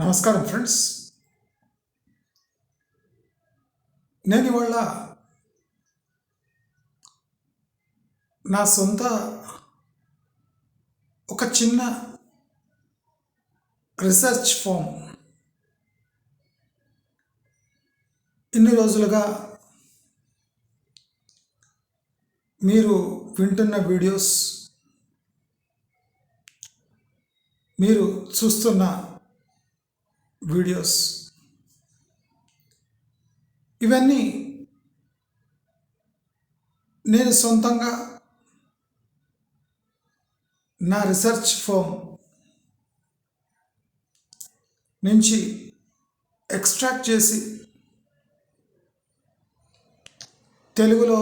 నమస్కారం ఫ్రెండ్స్. నేను ఇవాళ నా సొంత ఒక చిన్న రీసెర్చ్ ఫామ్ ఇన్ని రోజులుగా మీరు వింటున్న వీడియోస్ మీరు చూస్తున్న వీడియోస్ ఇవన్నీ నేను సొంతంగా నా రీసెర్చ్ ఫోమ్ నుంచి ఎక్స్ట్రాక్ట్ చేసి తెలుగులో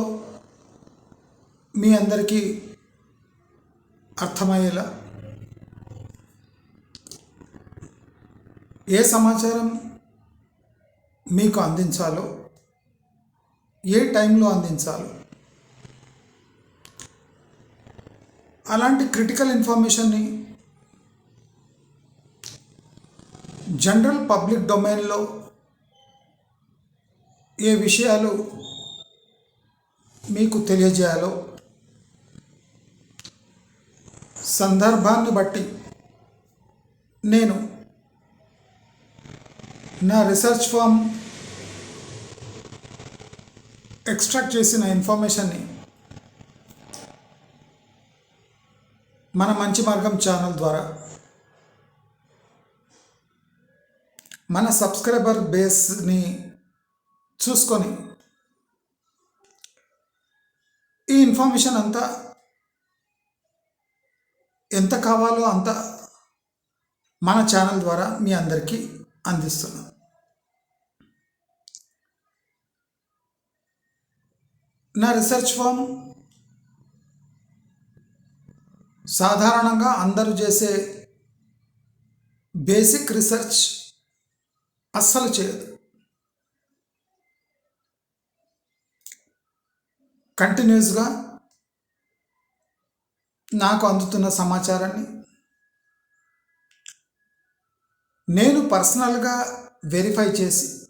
మీ అందరికీ అర్థమయ్యేలా ఏ సమాచారం మీకు అందించాలో ఏ టైంలో అందించాలో అలాంటి క్రిటికల్ ఇన్ఫర్మేషన్ని జనరల్ పబ్లిక్ డొమైన్లో ఏ విషయాలు మీకు తెలియజేయాలో సందర్భాన్ని బట్టి నేను నా రీసెర్చ్ ఫామ్ ఎక్స్ట్రాక్ట్ చేసిన ఇన్ఫర్మేషన్ని మన మంచి మార్గం ఛానల్ ద్వారా మన సబ్స్క్రైబర్ బేస్ని చూసుకొని ఈ ఇన్ఫర్మేషన్ అంతా ఎంత కావాలో అంత మన ఛానల్ ద్వారా మీ అందరికీ అందిస్తున్నాం. నా రీసెర్చ్ ఫామ్ సాధారణంగా అందరూ చేసే బేసిక్ రీసెర్చ్ అస్సలు చేయదు. కంటిన్యూస్గా నాకు అందుతున్న సమాచారాన్ని నేను పర్సనల్గా వెరిఫై చేసి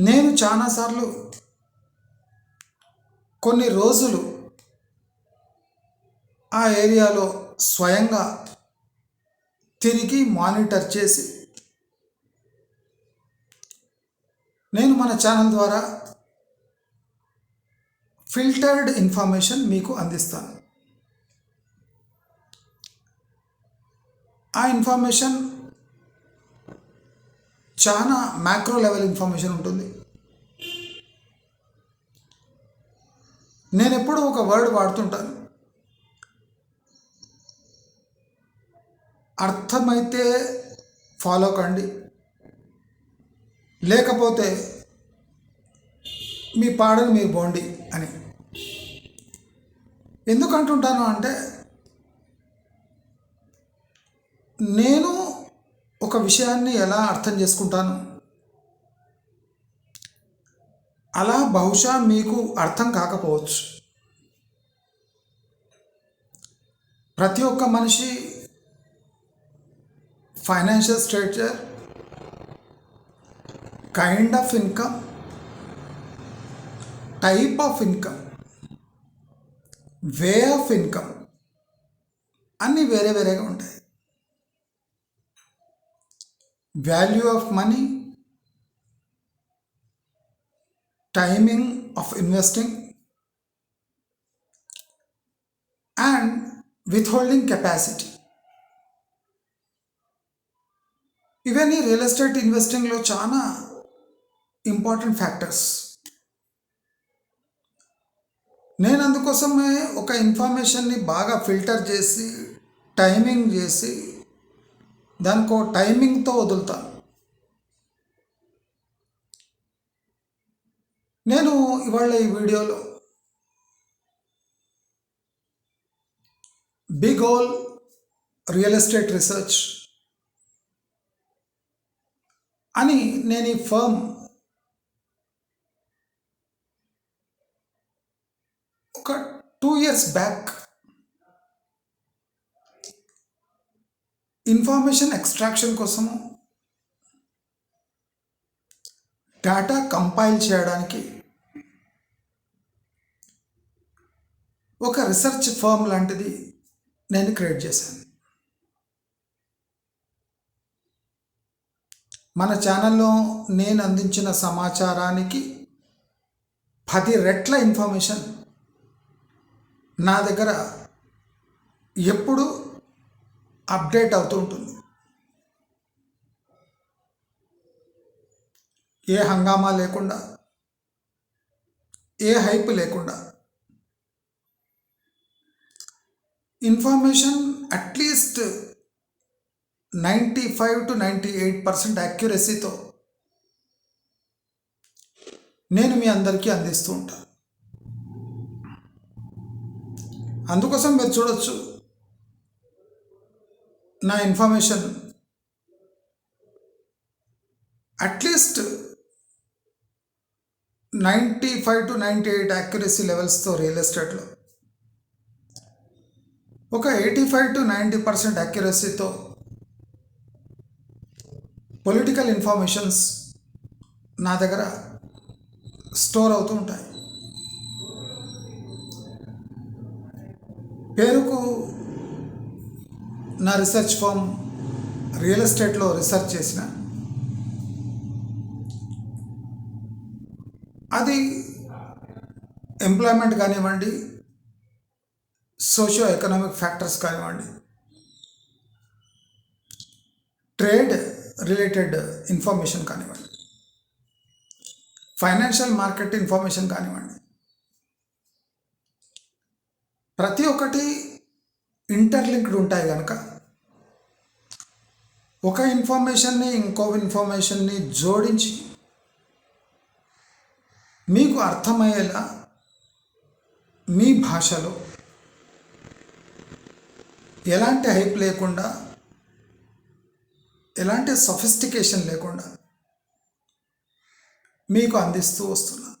నేను చాలాసార్లు కొన్ని రోజులు ఆ ఏరియాలో స్వయంగా తిరిగి మానిటర్ చేసి నేను మన ఛానల్ ద్వారా ఫిల్టర్డ్ ఇన్ఫర్మేషన్ మీకు అందిస్తాను. ఆ ఇన్ఫర్మేషన్ చాలా మ్యాక్రో లెవెల్ ఇన్ఫర్మేషన్ ఉంటుంది. నేను ఎప్పుడూ ఒక వర్డ్ వాడుతుంటాను. అర్థమైతే ఫాలో కండి. లేకపోతే మీ పాడని మీరు బోండి అని. ఎందుకు అంటుంటాను అంటే నేను ఒక విషయాన్ని ఎలా అర్థం చేసుకుంటాను? అలా బహుశా మీకు అర్థం కాకపోవచ్చు. ప్రతి ఒక్క మనిషి financial structure kind of income type of income way of income అన్నీ వేరే వేరేగా ఉంటాయి. Value of money timing of investing and withholding capacity ఇవన్నీ రియల్ ఎస్టేట్ ఇన్వెస్టింగ్లో చాలా ఇంపార్టెంట్ ఫ్యాక్టర్స్ నేను అందుకోసమే ఒక ఇన్ఫర్మేషన్ని బాగా ఫిల్టర్ చేసి టైమింగ్ చేసి దానికో టైమింగ్తో వదులుతాను నేను ఇవాళ ఈ వీడియోలో big hole real estate research అని నేను ఈ ఫర్మ్ ఒక two years back information extraction కోసము డేటా కంపైల్ చేయడానికి ఒక రీసెర్చ్ ఫర్మ్ లాంటిది నేను క్రియేట్ చేశాను. మన ఛానల్లో నేను అందించిన సమాచారానికి పది రెట్ల ఇన్ఫర్మేషన్ నా దగ్గర ఎప్పుడు అప్డేట్ అవుతూ ఉంటుంది. ఏ హంగామా లేకుండా ఏ హైప్ లేకుండా information at least ninety five to ninety eight percent యాక్యురసీతో నేను మీ అందరికీ అందిస్తూ ఉంటాను అందుకోసం మీరు చూడొచ్చు నా information. At least ninety five to ninety eight accuracy లెవెల్స్తో real ఎస్టేట్లో ఒక eighty five to ninety percent యాక్యురసీతో political informations నా దగ్గర స్టోర్ అవుతూ ఉంటాయి. పేరుకు నా రీసెర్చ్ ఫామ్ రియల్ ఎస్టేట్లో రీసెర్చ్ చేసిన. అది ఎంప్లాయ్మెంట్ కానివ్వండి సోషియో ఎకనామిక్ ఫ్యాక్టర్స్ కానివ్వండి ట్రేడ్ రిలేటెడ్ ఇన్ఫర్మేషన్ కానివ్వండి ఫైనాన్షియల్ మార్కెట్ ఇన్ఫర్మేషన్ కానివ్వండి ప్రతి ఒక్కటి ఇంటర్లింక్డ్ ఉంటాయి కనుక ఒక ఇన్ఫర్మేషన్ని ఇంకో ఇన్ఫర్మేషన్ని జోడించి మీకు అర్థమయ్యేలా మీ భాషలో ఎలాంటి హైప్ లేకుండా ఎలాంటి సొఫిస్టికేషన్ లేకుండా మీకు అందిస్తూ వస్తున్నా.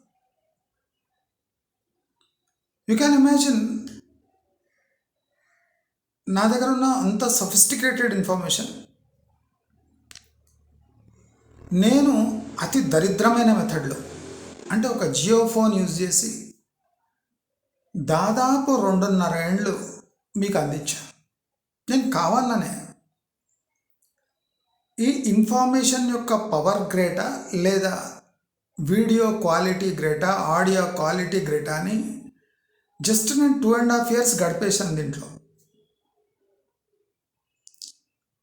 యూ క్యాన్ ఇమాజిన్ నా దగ్గర ఉన్న అంత సొఫిస్టికేటెడ్ ఇన్ఫర్మేషన్ నేను అతి దరిద్రమైన మెథడ్లో అంటే ఒక జియో ఫోన్ యూజ్ చేసి దాదాపు రెండున్నర ఏండ్లు మీకు అందించాను. నేను కావాలనే. ఈ ఇన్ఫర్మేషన్ యొక్క పవర్ గ్రేటా లేదా వీడియో క్వాలిటీ గ్రేటా ఆడియో క్వాలిటీ గ్రేటా అని జస్ట్ నేను టూ అండ్ హాఫ్ ఇయర్స్ గడిపేశాను దీంట్లో.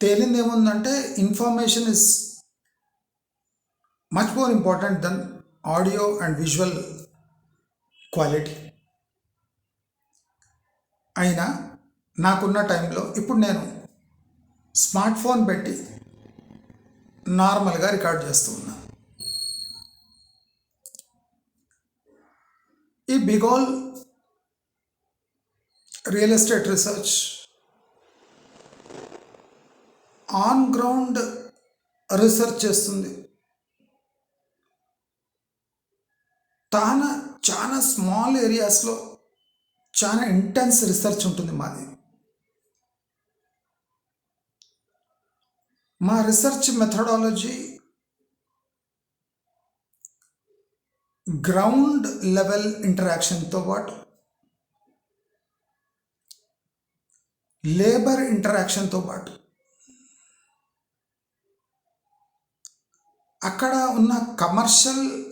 తేలింది ఏముందంటే information is much more important than audio and visual quality అయినా నాకున్న టైంలో ఇప్పుడు నేను స్మార్ట్ ఫోన్ పెట్టి నార్మల్గా రికార్డ్ చేస్తూ ఉన్నా. ఈ big hole real estate research on ground research చేస్తుంది. తాన చాలా స్మాల్ ఏరియాస్లో చాలా ఇంటెన్స్ రీసెర్చ్ ఉంటుంది మాది. మా రీసెర్చ్ మెథడాలజీ గ్రౌండ్ లెవెల్ ఇంటరాక్షన్తో పాటు లేబర్ ఇంటరాక్షన్తో పాటు అక్కడ ఉన్న కమర్షియల్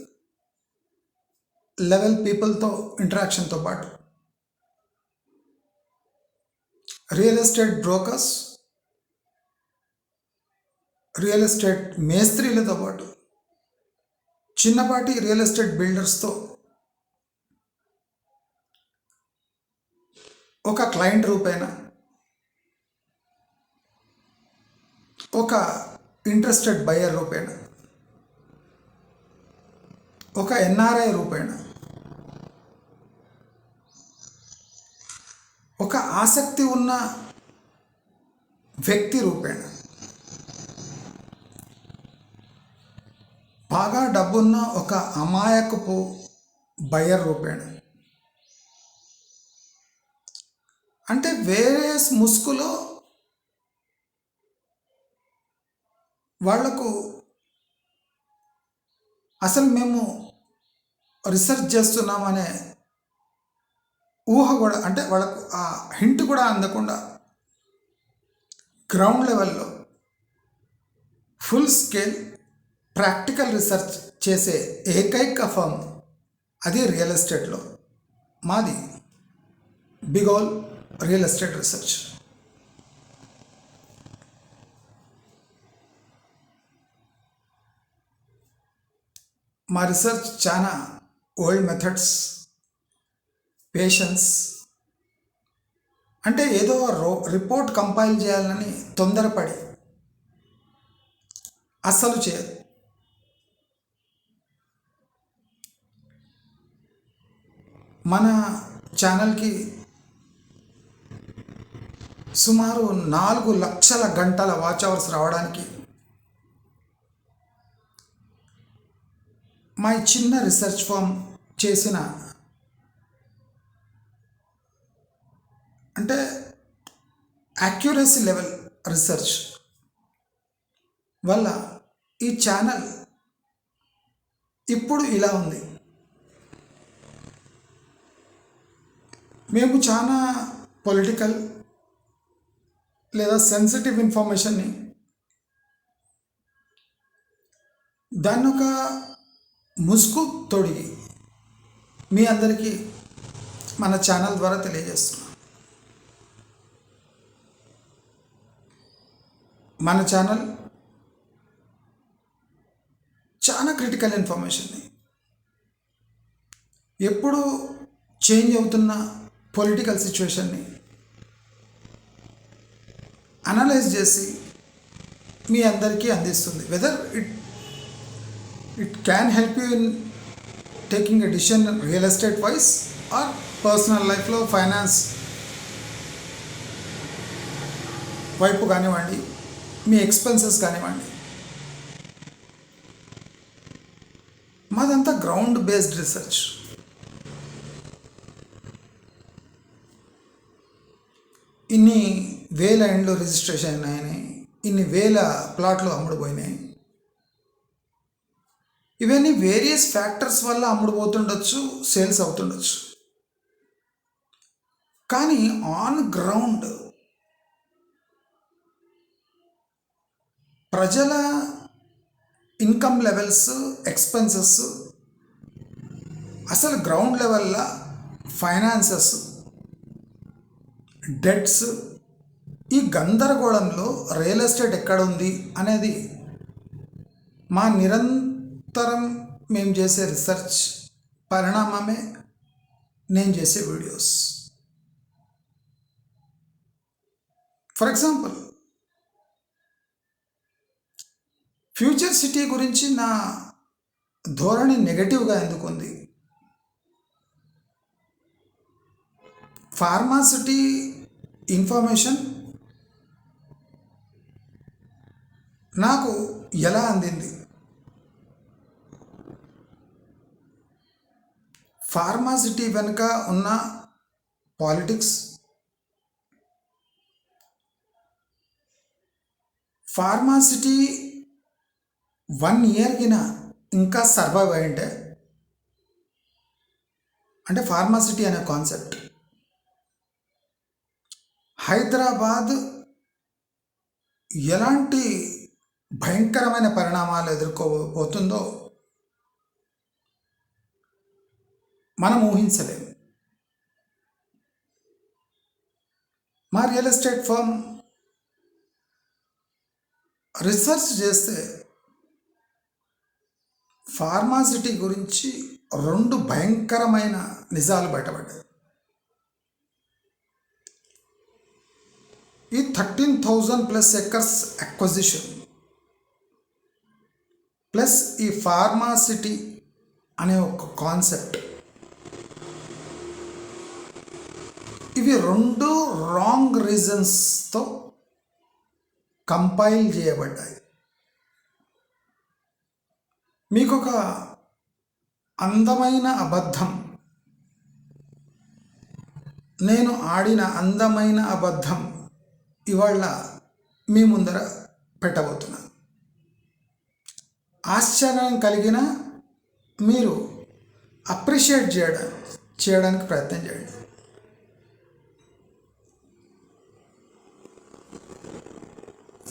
లెవెల్ పీపుల్తో ఇంటరాక్షన్తో పాటు. Real estate brokers real estate మేస్త్రీలతో పాటు. చిన్నపాటి రియల్ ఎస్టేట్ బిల్డర్స్తో. ఒక క్లయింట్ రూపేణ. ఒక ఇంట్రెస్టెడ్ బయర్ రూపేణ. ఒక ఎన్ఆర్ఐ రూపేణ. ఒక ఆసక్తి ఉన్న వ్యక్తి రూపేణ. బాగా డబ్బున్న ఒక అమాయకపు బయర్ రూపేణ. అంటే వేరే ముసుగులో వాళ్ళకు అసలు మేము రీసెర్చ్ చేస్తున్నామనే ఊహ కూడా అంటే వాళ్ళకు ఆ హింట్ కూడా అందకుండా గ్రౌండ్ లెవెల్లో ఫుల్ స్కేల్ ప్రాక్టికల్ రీసెర్చ్ చేసే ఏకైక ఫర్మ్ అది రియల్ ఎస్టేట్లో మాది big hole real estate research మా రీసెర్చ్ చాలా ఓల్డ్ మెథడ్స్ పేషెన్స్ అంటే ఏదో రో రిపోర్ట్ కంపైల్ చేయాలని తొందరపడి అస్సలు చేయదు. మన ఛానల్కి సుమారు నాలుగు లక్షల గంటల వాచ్ అవర్స్ రావడానికి మా చిన్న రీసెర్చ్ ఫామ్ చేసిన అంటే యాక్యురసీ లెవెల్ రీసెర్చ్ వల్ల ఈ ఛానల్ ఇప్పుడు ఇలా ఉంది. మేము చాలా పొలిటికల్ లేదా సెన్సిటివ్ ఇన్ఫర్మేషన్ని దాన్ని ఒక ముసుగు తొడిగి మీ అందరికీ మన ఛానల్ ద్వారా తెలియజేస్తున్నాం. మన ఛానల్ చాలా క్రిటికల్ ఇన్ఫర్మేషన్ని ఎప్పుడు చేంజ్ అవుతున్న పొలిటికల్ సిచ్యువేషన్ని అనలైజ్ చేసి మీ అందరికీ అందిస్తుంది. Whether it it can help you in taking a decision real estate wise or personal లైఫ్లో ఫైనాన్స్ వైపు కానివ్వండి మీ ఎక్స్పెన్సెస్ కానివ్వండి. మాదంతా గ్రౌండ్ బేస్డ్ రీసెర్చ్ ఇన్ని వేల ఎండ్లు రిజిస్ట్రేషన్ అయినాయని ఇన్ని వేల ప్లాట్లు అమ్ముడుపోయినాయి. ఇవన్నీ వేరియస్ ఫ్యాక్టర్స్ వల్ల అమ్ముడుపోతుండొచ్చు సేల్స్ అవుతుండొచ్చు. కానీ ఆన్ గ్రౌండ్ ప్రజల ఇన్కమ్ లెవెల్స్ ఎక్స్పెన్సెస్ అసలు గ్రౌండ్ లెవెల్లో ఫైనాన్సెస్ డెట్స్ ఈ గందరగోళంలో రియల్ ఎస్టేట్ ఎక్కడ ఉంది అనేది మా నిరంతరం మేము చేసే రీసెర్చ్ పరిణామమే నేను చేసే videos. For example future city గురించి నా ధోరణి నెగటివ్గా ఎందుకు ఉంది ఫార్మాసిటీ ఇన్ఫర్మేషన్ నాకు ఎలా అందింది? ఫార్మాసిటీ వెనుక ఉన్న పాలిటిక్స్ ఫార్మాసిటీ వన్ ఇయర్కిన ఇంకా సర్వైవ్ అయ్యింటే అంటే ఫార్మాసిటీ అనే కాన్సెప్ట్. హైదరాబాద్ ఎలాంటి భయంకరమైన పరిణామాలు ఎదుర్కోబోతుందో మనం ఊహించలేము మా రియల్ ఎస్టేట్ ఫర్మ్ రీసెర్చ్ చేస్తే ఫార్మాసిటీ గురించి రెండు భయంకరమైన నిజాలు బయటపడ్డాయి. ఈ thirteen thousand plus acres acquisition plus ఈ ఫార్మాసిటీ అనే ఒక కాన్సెప్ట్ ఇవి రెండు రాంగ్ రీజన్స్తో కంపైల్ చేయబడ్డాయి. మీకు ఒక అందమైన అబద్ధం. నేను ఆడిన అందమైన అబద్ధం ఇవాళ మీ ముందర పెట్టబోతున్నాను ఆశ్చర్యం కలిగిన మీరు అప్రిషియేట్ చేయడం చేయడానికి ప్రయత్నం చేయండి.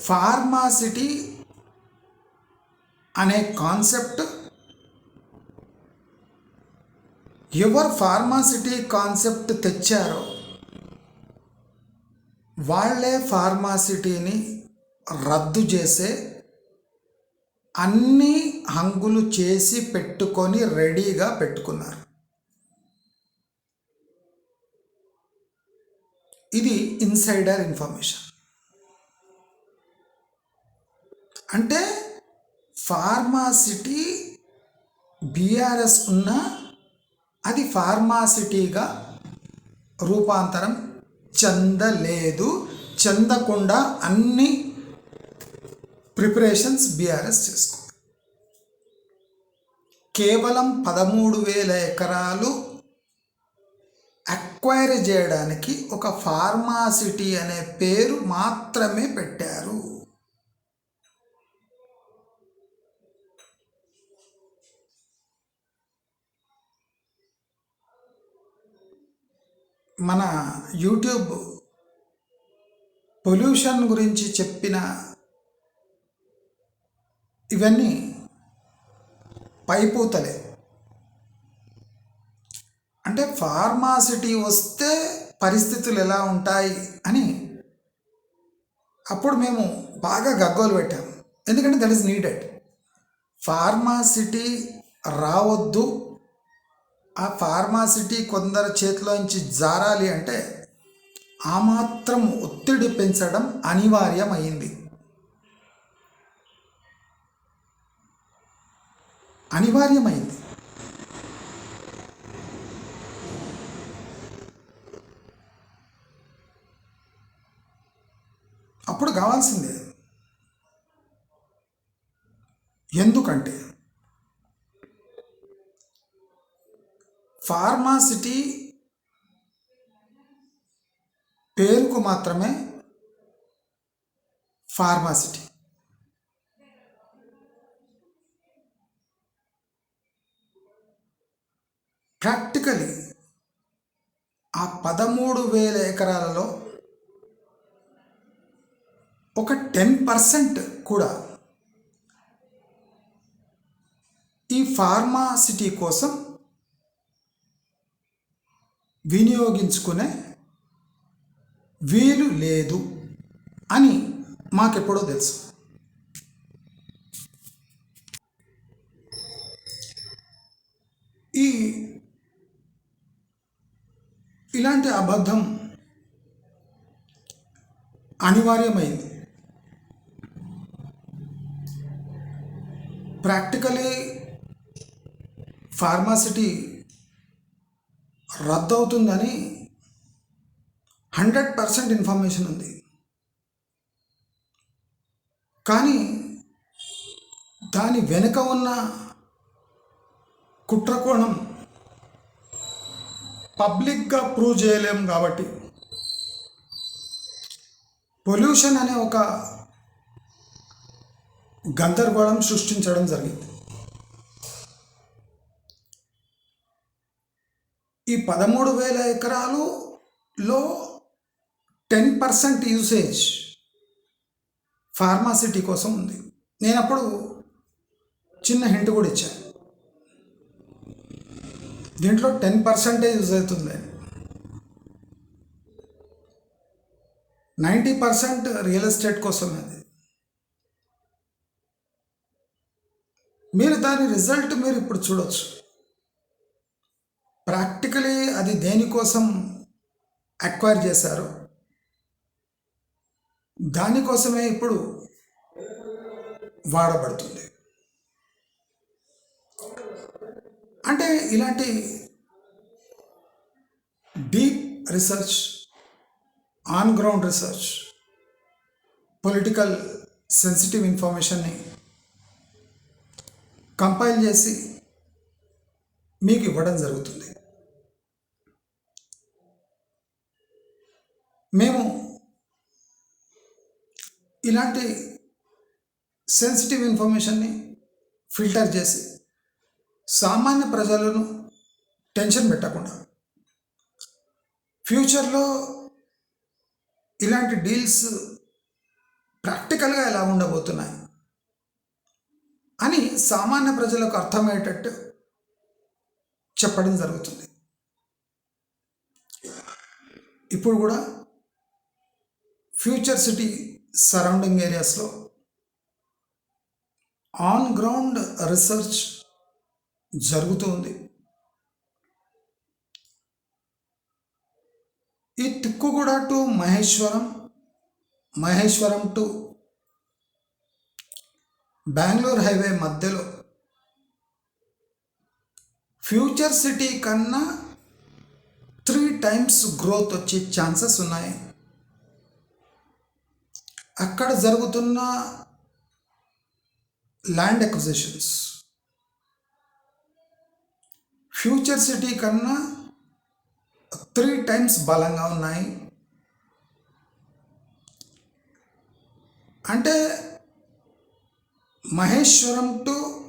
ఫార్మాసిటీ అనే కాన్సెప్ట్ ఎవరు ఫార్మాసిటీ కాన్సెప్ట్ తెచ్చారో వాళ్ళే ఫార్మాసిటీని రద్దు చేసే అన్ని హంగులు చేసి పెట్టుకొని రెడీగా పెట్టుకున్నారు. ఇది ఇన్సైడర్ ఇన్ఫర్మేషన్. అంటే ఫార్మాసిటీ బీఆర్ఎస్ ఉన్న అది ఫార్మాసిటీగా రూపాంతరం చెందలేదు. చెందకుండా అన్ని ప్రిపరేషన్స్ బీఆర్ఎస్ చేసుకో కేవలం పదమూడు వేల ఎకరాలు అక్వైర్ చేయడానికి ఒక ఫార్మాసిటీ అనే పేరు మాత్రమే పెట్టారు. మన యూట్యూబ్ పొల్యూషన్ గురించి చెప్పిన ఇవన్నీ పైపూతలే. అంటే ఫార్మాసిటీ వస్తే పరిస్థితులు ఎలా ఉంటాయి అని అప్పుడు మేము బాగా గగ్గోలు పెట్టాము ఎందుకంటే దట్ ఈస్ నీడెడ్. ఫార్మాసిటీ రావద్దు. ఆ ఫార్మాసిటీ కొందరి చేతిలోంచి జారాలి అంటే ఆ మాత్రం ఒత్తిడి పెంచడం అనివార్యమైంది. అనివార్యమైంది. అప్పుడు కావాల్సిందే. ఎందుకంటే ఫార్మాసిటీ పేరుకు మాత్రమే ఫార్మాసిటీ. ప్రాక్టికలీ ఆ పదమూడు వేల ఎకరాలలో ఒక టెన్ పర్సెంట్ కూడా ఈ ఫార్మాసిటీ కోసం వినియోగించుకునే వీలు లేదు అని మాకెప్పుడో తెలుసు. ఈ ఇలాంటి అబద్ధం అనివార్యమైంది. ప్రాక్టికలీ ఫార్మాసిటీ రద్దవుతుందని హండ్రెడ్ పర్సెంట్ ఇన్ఫర్మేషన్ ఉంది. కానీ దాని వెనుక ఉన్న కుట్రకోణం పబ్లిక్గా ప్రూవ్ చేయలేం కాబట్టి పొల్యూషన్ అనే ఒక గందరగోళం సృష్టించడం జరిగింది. ఈ పదమూడు వేల ఎకరాలులో ten percent usage pharma city కోసం ఉంది. నేను అప్పుడు చిన్న హింట్ కూడా ఇచ్చాను దీంట్లో టెన్ పర్సెంటే యూజ్ అవుతుంది. నైంటీ పర్సెంట్ రియల్ ఎస్టేట్ కోసం అది. మీరు దాని రిజల్ట్ మీరు ఇప్పుడు చూడొచ్చు ప్రాక్టికలీ అది దేనికోసం అక్వైర్ చేశారో దానికోసమే ఇప్పుడు వాడబడుతుంది. అంటే ఇలాంటి deep research on ground research political sensitive ఇన్ఫర్మేషన్ని కంపైల్ చేసి మీకు ఇవ్వడం జరుగుతుంది. మేము ఇలాంటి సెన్సిటివ్ ఇన్ఫర్మేషన్ని ఫిల్టర్ చేసి సామాన్య ప్రజలను టెన్షన్ పెట్టకుండా ఫ్యూచర్లో ఇలాంటి డీల్స్ ప్రాక్టికల్గా ఎలా ఉండబోతున్నాయి అని సామాన్య ప్రజలకు అర్థమయ్యేటట్టు చెప్పడం జరుగుతుంది. ఇప్పుడు కూడా ఫ్యూచర్ సిటీ సరౌండింగ్ ఏరియాస్లో ఆన్ గ్రౌండ్ రీసెర్చ్ జరుగుతుంది ఈ Tukkuguda to Maheshwaram Maheshwaram to Bengaluru highway మధ్యలో. ఫ్యూచర్ సిటీ కన్నా త్రీ టైమ్స్ గ్రోత్ వచ్చే ఛాన్సెస్ ఉన్నాయి. అక్కడ జరుగుతున్న ల్యాండ్ అక్విజిషన్స్. ఫ్యూచర్ సిటీ కన్నా త్రీ టైమ్స్ బలంగా ఉన్నాయి. అంటే మహేశ్వరం టు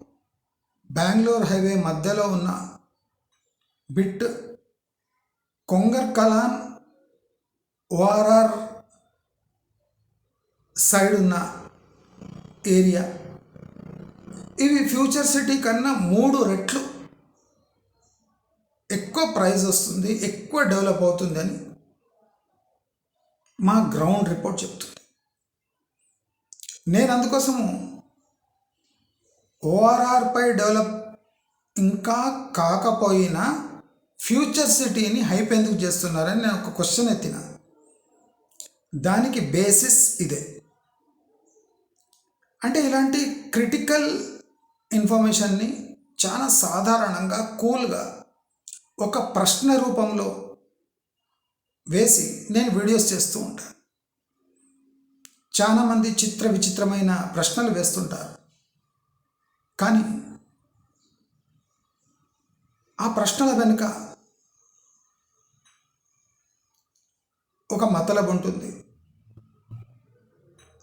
బెంగళూరు హైవే మధ్యలో ఉన్న bit Kongara Kalan ORR side ఉన్న ఏరియా. ఇవి ఫ్యూచర్ సిటీ కన్నా మూడు రెట్లు ఎక్కువ ప్రైజ్ వస్తుంది ఎక్కువ డెవలప్ అవుతుందని మా గ్రౌండ్ రిపోర్ట్ చెప్తుంది. నేను అందుకోసము ఓఆర్ఆర్పై డెవలప్ ఇంకా కాకపోయినా ఫ్యూచర్ సిటీని హైప్ ఎందుకు చేస్తున్నారని నేను ఒక క్వశ్చన్ ఎత్తిన. దానికి బేసిస్ ఇదే. అంటే ఇలాంటి క్రిటికల్ ఇన్ఫర్మేషన్ని చాలా సాధారణంగా కూల్గా ఒక ప్రశ్న రూపంలో వేసి నేను వీడియోస్ చేస్తూ ఉంటాను. చాలామంది చిత్ర విచిత్రమైన ప్రశ్నలు వేస్తుంటారు. కానీ ఆ ప్రశ్నల వెనుక ఒక మతలబు ఉంటుంది.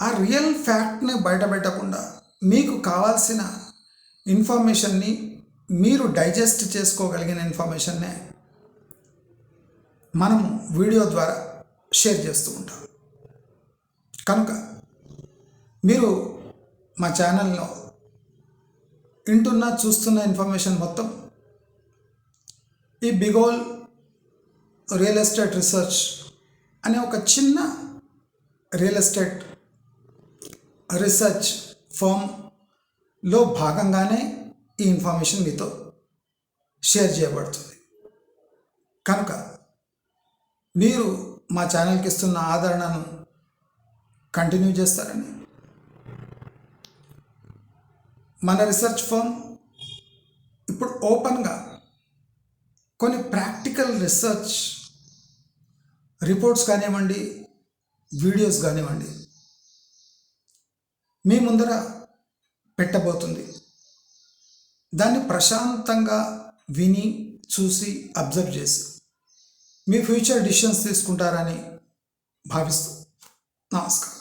ఆ రియల్ ఫ్యాక్ట్ని బయటపెట్టకుండా మీకు కావాల్సిన ఇన్ఫర్మేషన్ని మీరు డైజెస్ట్ చేసుకోగలిగిన ఇన్ఫర్మేషన్నే మనం వీడియో ద్వారా షేర్ చేస్తూ ఉంటాం. కనుక మీరు మా ఛానల్లో వింటున్న చూస్తున్న ఇన్ఫర్మేషన్ మొత్తం ఈ బిగోల్ రియల్ ఎస్టేట్ రీసెర్చ్ అనే ఒక చిన్న రియల్ ఎస్టేట్ రీసెర్చ్ ఫామ్లో భాగంగానే ఈ ఇన్ఫర్మేషన్ మీతో షేర్ చేయబడుతుంది. కనుక మీరు మా ఛానల్కి ఇస్తున్న ఆదరణను కంటిన్యూ చేస్తారని. మన రీసెర్చ్ ఫర్మ్ ఇప్పుడు ఓపెన్గా కొన్ని ప్రాక్టికల్ రీసెర్చ్ రిపోర్ట్స్ కానివ్వండి వీడియోస్ కానివ్వండి మీ ముందర పెట్టబోతుంది. దాన్ని ప్రశాంతంగా విని చూసి అబ్జర్వ్ చేసి మీ ఫ్యూచర్ డిసిషన్స్ తీసుకుంటారని భావిస్తూ. నమస్కారం.